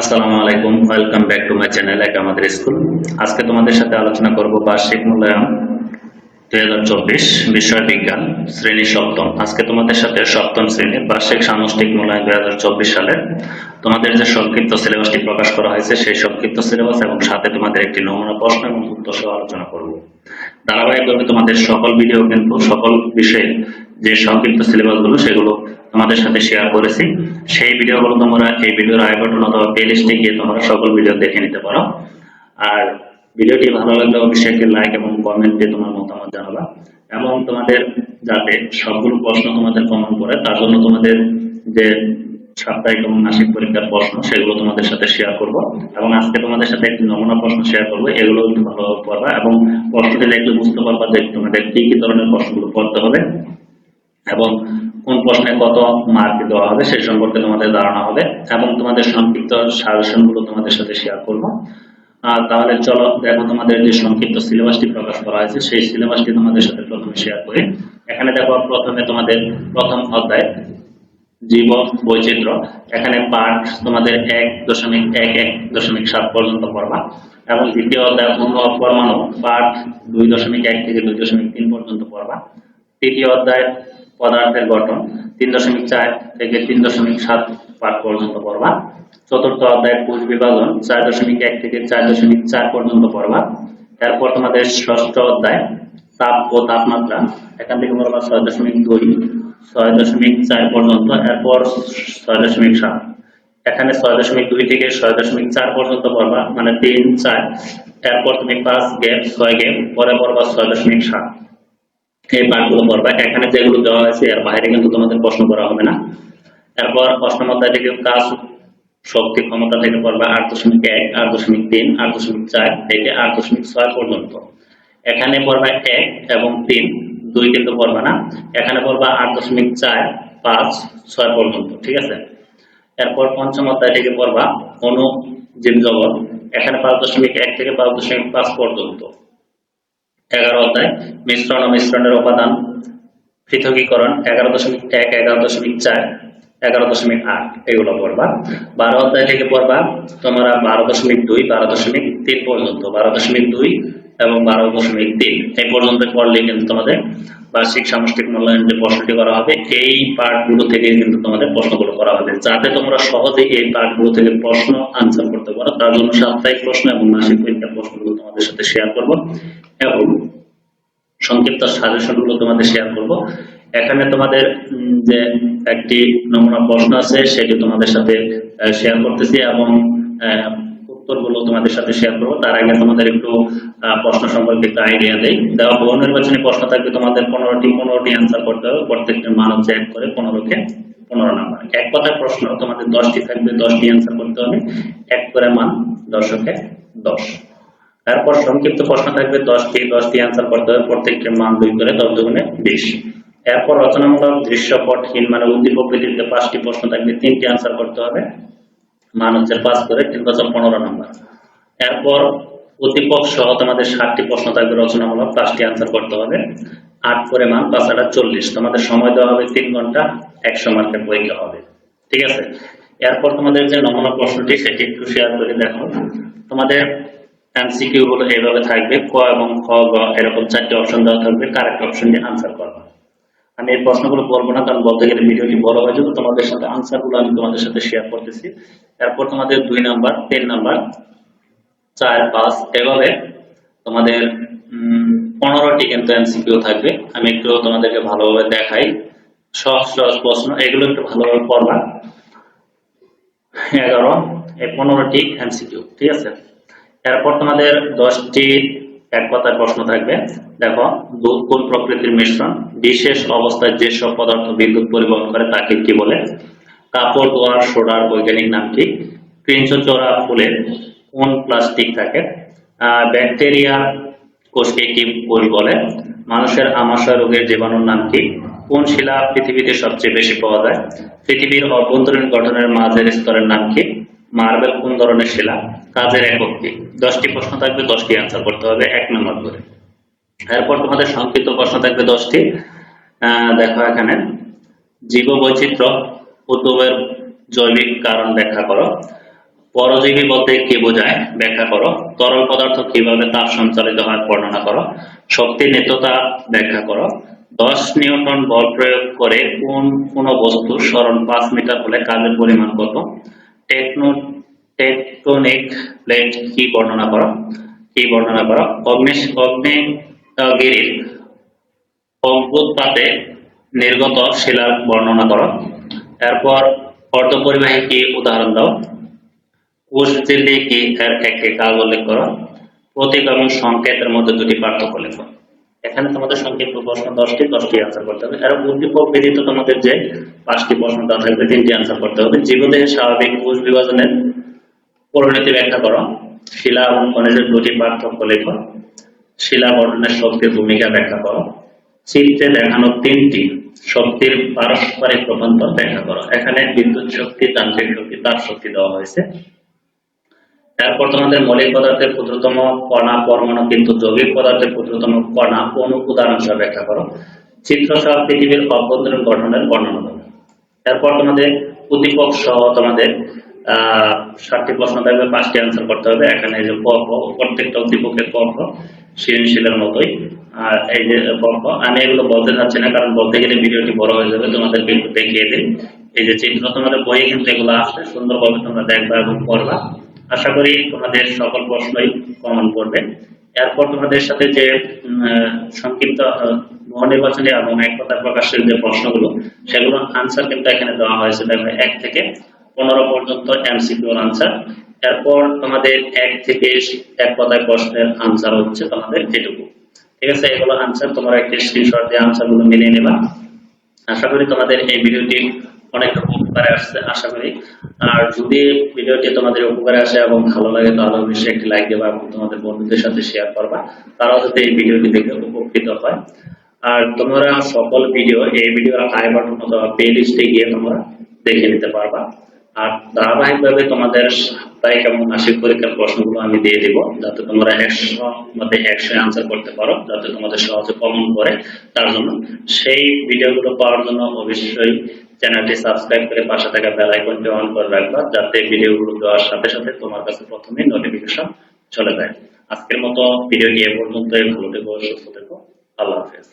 আসসালামু আলাইকুম welcome back to my channel এক আমাদের স্কুল। আজকে তোমাদের সাথে আলোচনা করব বার্ষিক মূল্যায়ন দুই হাজার চব্বিশ, বিষয় বিজ্ঞান, শ্রেণি সপ্তম। আজকে তোমাদের সাথে সপ্তম শ্রেণির বার্ষিক সামষ্টিক মূল্যায়ন দুই হাজার চব্বিশ সালের তোমাদের যে সংক্ষিপ্ত সিলেবাসটি প্রকাশ করা হয়েছে, সেই সংক্ষিপ্ত সিলেবাস এবং সাথে তোমাদের একটি নমুনা প্রশ্ন এবং উত্তর সহ আলোচনা করব। ধারাবাহিকভাবে তোমাদের সকল ভিডিও কিন্তু সকল বিষয়ে যে সংক্ষিপ্ত সিলেবাসগুলো, সেগুলো তোমাদের সাথে শেয়ার করেছি। সেই ভিডিওগুলো তোমরা এই ভিডিওর আই বাটন অথবা প্লে লিস্টে গিয়ে তোমরা সকল ভিডিও দেখে নিতে পারো। আর ভিডিওটি ভালো লাগলে অবশ্যই একটি লাইক এবং কমেন্টে তোমার মতামত জানাবা। এবং তোমাদের যাতে সবগুলো প্রশ্ন তোমাদের কমন করে তার জন্য তোমাদের যে সাপ্তাহিক এবং মাসিক পরীক্ষার প্রশ্ন, সেগুলো তোমাদের সাথে শেয়ার করব। এবং আজকে তোমাদের সাথে একটি নমুনা প্রশ্ন শেয়ার করব, এগুলো একটু ভালোভাবে পড়বা এবং প্রশ্নটি দেখলে বুঝতে পারবা যে তোমাদের কি কি ধরনের প্রশ্নগুলো পড়তে হবে। এবং কোন প্রশ্নে কত মার্ক দেওয়া হবে সেই সম্পর্কে তোমাদের ধারণা হবে এবং তোমাদের সংক্ষিপ্ত সাজেশনগুলো তোমাদের সাথে শেয়ার করব। আর তাহলে চলো দেখো তোমাদের যে সংক্ষিপ্ত সিলেবাসটি প্রকাশ করা হয়েছে, সেই সিলেবাসটি তোমাদের সাথে প্রথমে শেয়ার করি। এখানে দেখো প্রথমে তোমাদের প্রথম অধ্যায়, জীব বৈচিত্র্য। এখানে পাঠ তোমাদের এক দশমিক এক এক দশমিক সাত পর্যন্ত পড়বা। এবং দ্বিতীয় অধ্যায় ও পরমাণু পাঠ দুই দশমিক এক থেকে দুই দশমিক তিন পর্যন্ত পড়বা। তৃতীয় অধ্যায় পদার্থের গঠন তিন দশমিক চার থেকে তিন দশমিক সাত পাঠ পর্যন্ত পড়বা। চতুর্থ অধ্যায় কোষ বিভাজন চার দশমিক এক থেকে চার দশমিক চার পর্যন্ত পড়বা। এরপর তোমাদের ষষ্ঠ অধ্যায়, তাপ ও তাপমাত্রা। এখান থেকে পড়বা ছয় দশমিক দুই, ছয় দশমিক চার পর্যন্ত, এরপর ছয় দশমিক সাত। এখানে ছয় দশমিক দুই থেকে ছয় দশমিক চার পর্যন্ত পড়বা মানে তিন, চার। এরপর তুমি পাঁচ গ্যাপ, ছয় গ্যাপ, পরে পড়বা ছয় দশমিক সাত। এই পাঠগুলো পড়বা এখানে যেগুলো দেওয়া হয়েছে, এর বাইরে কিন্তু তোমাদের প্রশ্ন করা হবে না। এরপর অষ্টম অধ্যায় থেকে কাজ, শক্তি ক্ষমতা থেকে পড়বা আট দশমিক এক, আট দশমিক তিন, আট দশমিক চার থেকে আট দশমিক ছয় পর্যন্ত। এখানে পড়বা এক এবং তিন, দুই কিন্তু পড়বা না। এখানে পড়বা আট দশমিক চার, পাঁচ, ছয় পর্যন্ত, ঠিক আছে? এরপর পঞ্চম অধ্যায় থেকে পড়বা অনু জীব জগৎ এখানে পাঁচ দশমিক এক থেকে পাঁচ দশমিক পাঁচ পর্যন্ত। এগারো অধ্যায়, মিশ্রণ ও মিশ্রণের উপাদান, পৃথকীকরণ, এগারো দশমিক এক, এগারো দশমিক চার, এগারো দশমিক আট, এগুলো পড়বা। বারো অধ্যায় থেকে পড়বা, তোমরা বারো দশমিক দুই, বারো দশমিক তিন পর্যন্ত, বারো দশমিক দুই এবং বারো দশমিক তিন, এই পর্যন্ত পড়লে কিন্তু তোমাদের বার্ষিক সামষ্টিক মূল্যায়ন যে প্রশ্নটি করা হবে, এই পার্টগুলো থেকে কিন্তু তোমাদের প্রশ্নগুলো করা হবে। যাতে তোমরা সহজে এই পার্টগুলো থেকে প্রশ্ন আনসার করতে পারো, তার জন্য সাপ্তাহিক প্রশ্ন এবং মাসিক পরীক্ষার প্রশ্নগুলো তোমাদের সাথে শেয়ার করব। এবং সংক্ষিপ্ত সাজেশনগুলো তোমাদের শেয়ার করব। এখানে তোমাদের যে একটি নমুনা প্রশ্ন আছে, সেটি তোমাদের সাথে শেয়ার করতেছি এবং উত্তরগুলো তোমাদের সাথে শেয়ার করব। তার আগে তোমাদের একটু প্রশ্ন সম্পর্কে একটু আইডিয়া দেই। দেওয়া বহু নির্বাচনী প্রশ্ন থাকবে তোমাদের পনেরোটি পনেরোটি অ্যান্সার করতে হবে। প্রত্যেকটি মান হচ্ছে এক করে পনেরোকে পনেরো নাম্বার এক কথায় প্রশ্ন, তোমাদের দশটি থাকবে, দশটি অ্যান্সার করতে হবে। এক করে মান দশকে দশ। তারপর সংক্ষিপ্ত প্রশ্ন থাকবে দশটি দশটি অ্যান্সার করতে হবে, প্রত্যেকটির মান দুই করে দশ দুগুণে বিশ। এরপর রচনামূলক দৃশ্যপটহীন মানে উদ্দীপক ভিত্তিতে পাঁচটি প্রশ্ন থাকবে, তিনটি অ্যান্সার করতে হবে। মান হচ্ছে পাঁচ করে, তিন বছর পনেরো নম্বর। এরপর উদ্দীপক সহ তোমাদের ষাটটি প্রশ্ন থাকবে রচনামূলক, পাঁচটি অ্যান্সার করতে হবে। আট করে মান, পাঁচ আটা চল্লিশ। তোমাদের সময় দেওয়া হবে তিন ঘণ্টা, একশো মার্কের পরীক্ষা হবে। ঠিক আছে? এরপর তোমাদের যে নমুনা প্রশ্নটি, সেটি একটু শেয়ার করে দেখো। তোমাদের এমসিকিউ গুলো এইভাবে থাকবে, ক এবং খ গ এরকম চারটি অপশন দেওয়া থাকবে কারেক্ট অপশন দিয়ে আনসার করবে। আমি এই প্রশ্নগুলো বলব না, কারণ বলতে গেলে ভিডিওটি বড় হয়ে যাবে, তোমাদের সাথে আনসারগুলো আমি তোমাদের সাথে শেয়ার করতেছি। এরপর তোমাদের দুই নাম্বার তিন নাম্বার চার, পাঁচ, এভাবে তোমাদের পনেরোটি কিন্তু এমসিকিউ থাকবে। আমি একটু তোমাদেরকে ভালোভাবে দেখাই। সহজ সহজ প্রশ্ন, এগুলো একটু ভালোভাবে পড়বা। এগারো, এই পনেরোটি এমসিকিউ ঠিক আছে? এরপর তোমাদের দশটি এক কথায় প্রশ্ন থাকবে। দেখো, দুধ কোন প্রকৃতির মিশ্রণ? বিশেষ অবস্থায় যেসব পদার্থ বিদ্যুৎ পরিবহন করে, তাকে কি বলে? কাপড়, ধোয়ার, সোডার বৈজ্ঞানিক নাম কি? কৃঞ্চচোরা ফুলে কোন প্লাস্টিক থাকে? ব্যাকটেরিয়া কোষকে কি কোষ বলে? মানুষের আমাশয় রোগের জীবাণুর নাম কি? কোন শিলা পৃথিবীতে সবচেয়ে বেশি পাওয়া যায়? পৃথিবীর অভ্যন্তরীণ গঠনের মাঝের স্তরের নাম কি? মার্বেল কোন ধরনের শিলা? কাজের একক কি? দশটি প্রশ্ন থাকবে, দশটি অ্যান্সার করতে হবে, এক নম্বর করে। এরপর তোমাদের সংক্ষিপ্ত প্রশ্ন থাকবে দশটি। দেখো এখানে জীব বৈচিত্র্য উদ্ভবের জৈবিক কারণ ব্যাখ্যা করো। পরজীবী বলতে কি বোঝায়? ব্যাখ্যা করো। তরল পদার্থ কীভাবে তাপ সঞ্চালিত হয় বর্ণনা করো। শক্তি নিত্যতা ব্যাখ্যা করো। দশ নিউটন বল প্রয়োগ করে কোন কোন বস্তু সরণ পাঁচ মিটার হলে কাজের পরিমাণ কত? টেকনো টেকটোনিক প্লেট কি বর্ণনা করো? কি বর্ণনা করো? অগ্নি অগ্নিগিরির অভ্যুৎপাতে নির্গত শিলার বর্ণনা করো। এরপর অর্ধপরিবাহী কি উদাহরণ দাও? কোষ ঝিল্লি কি এর একটি কাজ উল্লেখ করো। প্রতীক এবং সংকেতের মধ্যে দুটি পার্থক্য লেখো। এখানে তোমাদের সংক্ষিপ্ত প্রশ্ন দশটি দশটি আনসার করতে হবে। এর উদ্দীপক ব্যতীত তোমাদের যে পাঁচটি প্রশ্ন দেওয়া থাকবে, তিনটি আনসার করতে হবে। জীবদেহের স্বাভাবিক কোষ বিভাজনের পরিণতি ব্যাখ্যা করো। শিলা এবং খনিজের দুটি পার্থক্য লেখো। শিলা গঠনের শক্তির ভূমিকা ব্যাখ্যা করো। চিত্রে দেখানো তিনটি শক্তির পারস্পরিক রূপান্তর ব্যাখ্যা করো। এখানে বিদ্যুৎ শক্তি, যান্ত্রিক শক্তি, তাপ শক্তি দেওয়া হয়েছে। তারপর তোমাদের মৌলিক পদার্থের ক্ষুদ্রতম কণা, পরমাণু কিন্তু যৌগিক পদার্থের ক্ষুদ্রতম কণা অনু উদাহরণ সহ ব্যাখ্যা করো। চিত্র সহ পৃথিবীর অভ্যন্তরীণ গঠনের বর্ণনা করো। এরপর তোমাদের উদ্দীপক সহ তোমাদের ষাটটি প্রশ্ন থাকবে, পাঁচটি আনসার করতে হবে। এখানে যে ক প্রত্যেকটা উদ্দীপকের ক সৃজনশীলের মতোই। আর এই যে খ আমি এগুলো বলতে চাচ্ছি না, কারণ বলতে গেলে ভিডিওটি বড় হয়ে যাবে তোমাদেরকে একটু দেখিয়ে দিন এই যে চিত্র, তোমাদের বইয়ে কিন্তু এগুলো আসবে, সুন্দরভাবে তোমরা দেখবা এবং পড়বা। আশা করি তোমাদের সকল প্রশ্নই কমন করবে এরপর তোমাদের সাথে যে সংক্ষিপ্ত বহু নির্বাচনী এবং এক কথা প্রকাশের যে প্রশ্নগুলো সেগুলো আনসার কিন্তু এখানে দেওয়া হয়েছে, দেখো, এক থেকে পনেরো পর্যন্ত এমসিকিউ আনসার এরপর তোমাদের এক থেকে এক কথায় প্রশ্নের আনসার হচ্ছে তোমাদের এটুকু ঠিক আছে? এগুলো আনসার তোমরা একটি স্ক্রিনশট দিয়ে আনসারগুলো মিলিয়ে নেবা। আশা করি তোমাদের এই ভিডিওটি অনেক উপকারে আসছে, আশা করি। আর যদি ভিডিওটি তোমাদের উপকারে আসে এবং ভালো লাগে, তাহলে অবশ্যই একটি লাইক দেবা এবং তোমাদের বন্ধুদের সাথে শেয়ার করবা। তারাও যাতে এই ভিডিওটি দেখে উপকৃত হয়। আর তোমরা সকল ভিডিও এই ভিডিওর আই বাটন অথবা প্লে লিস্টে গিয়ে তোমরা দেখে নিতে পারবা। আর ধারাবাহিকভাবে তোমাদের সাপ্তাহিক এবং মাসিক পরীক্ষার প্রশ্নগুলো আমি দিয়ে দিব, যাতে তোমরা একশো মধ্যে একশো আনসার করতে পারো, যাতে তোমাদের সহজে কমন করে। তার জন্য সেই ভিডিওগুলো পাওয়ার জন্য অবশ্যই চ্যানেলটি সাবস্ক্রাইব করে পাশে থাকা বেল আইকনটি অন করে রাখবা, যাতে ভিডিওগুলো দেওয়ার সাথে সাথে তোমার কাছে প্রথমে নোটিফিকেশন চলে যায়। আজকের মতো ভিডিওটি এ পর্যন্তই, ভালো থেকো, সুস্থ থেকো, আল্লাহ হাফেজ।